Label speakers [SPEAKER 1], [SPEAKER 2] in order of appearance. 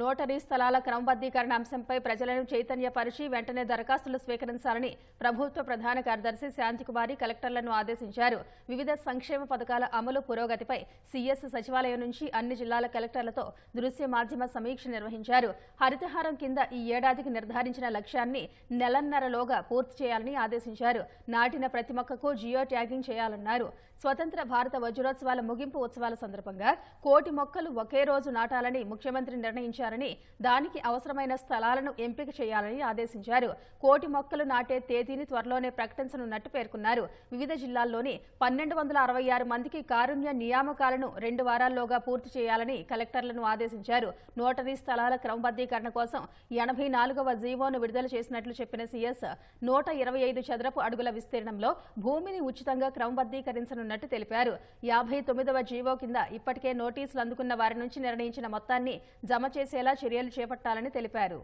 [SPEAKER 1] Notary స్థలాల క్రమబద్దీకరణ అంశంపై ప్రజలను చైతన్యపరిచి వెంటనే దరఖాస్తులు స్వీకరించాలని ప్రభుత్వ ప్రధాన కార్యదర్శి శాంతికుమారి కలెక్టర్లను ఆదేశించారు. వివిధ సంక్షేమ పథకాల అమలు పురోగతిపై సీఎస్ సచివాలయం నుంచి అన్ని జిల్లాల కలెక్టర్లతో దృశ్య మాధ్యమ సమీక్ష నిర్వహించారు. హరితహారం కింద ఈ ఏడాదికి నిర్ధారించిన లక్ష్యాన్ని నెలన్నరలోగా పూర్తి చేయాలని ఆదేశించారు. నాటిన ప్రతి మొక్కకు జియో ట్యాగింగ్ చేయాలన్నారు. స్వతంత్ర భారత వజ్రోత్సవాల ముగింపు ఉత్సవాల సందర్భంగా కోటి మొక్కలు ఒకే రోజు నాటాలని ముఖ్యమంత్రి నిర్ణయించారు. నిర్ణయించారని దానికి అవసరమైన స్థలాలను ఎంపిక చేయాలని ఆదేశించారు. కోటి మొక్కలు నాటే తేదీని త్వరలోనే ప్రకటించనున్నట్టు పేర్కొన్నారు. వివిధ జిల్లాల్లోని పన్నెండు వందల అరవై ఆరు మందికి కారుణ్య నియామకాలను రెండు వారాల్లోగా పూర్తి చేయాలని కలెక్టర్లను ఆదేశించారు. నోటరీ స్థలాల క్రమబద్దీకరణ కోసం ఎనభై నాలుగవ జీవోను విడుదల చేసినట్లు చెప్పిన సీఎస్ నూట ఇరవై ఐదు చదరపు అడుగుల విస్తీర్ణంలో భూమిని ఉచితంగా క్రమబద్దీకరించనున్నట్టు తెలిపారు. యాభై తొమ్మిదవ జీవో కింద ఇప్పటికే నోటీసులు అందుకున్న వారి నుంచి నిర్ణయించిన మొత్తాన్ని జమ చేసి చేసేలా చర్యలు చేపట్టాలని తెలిపారు.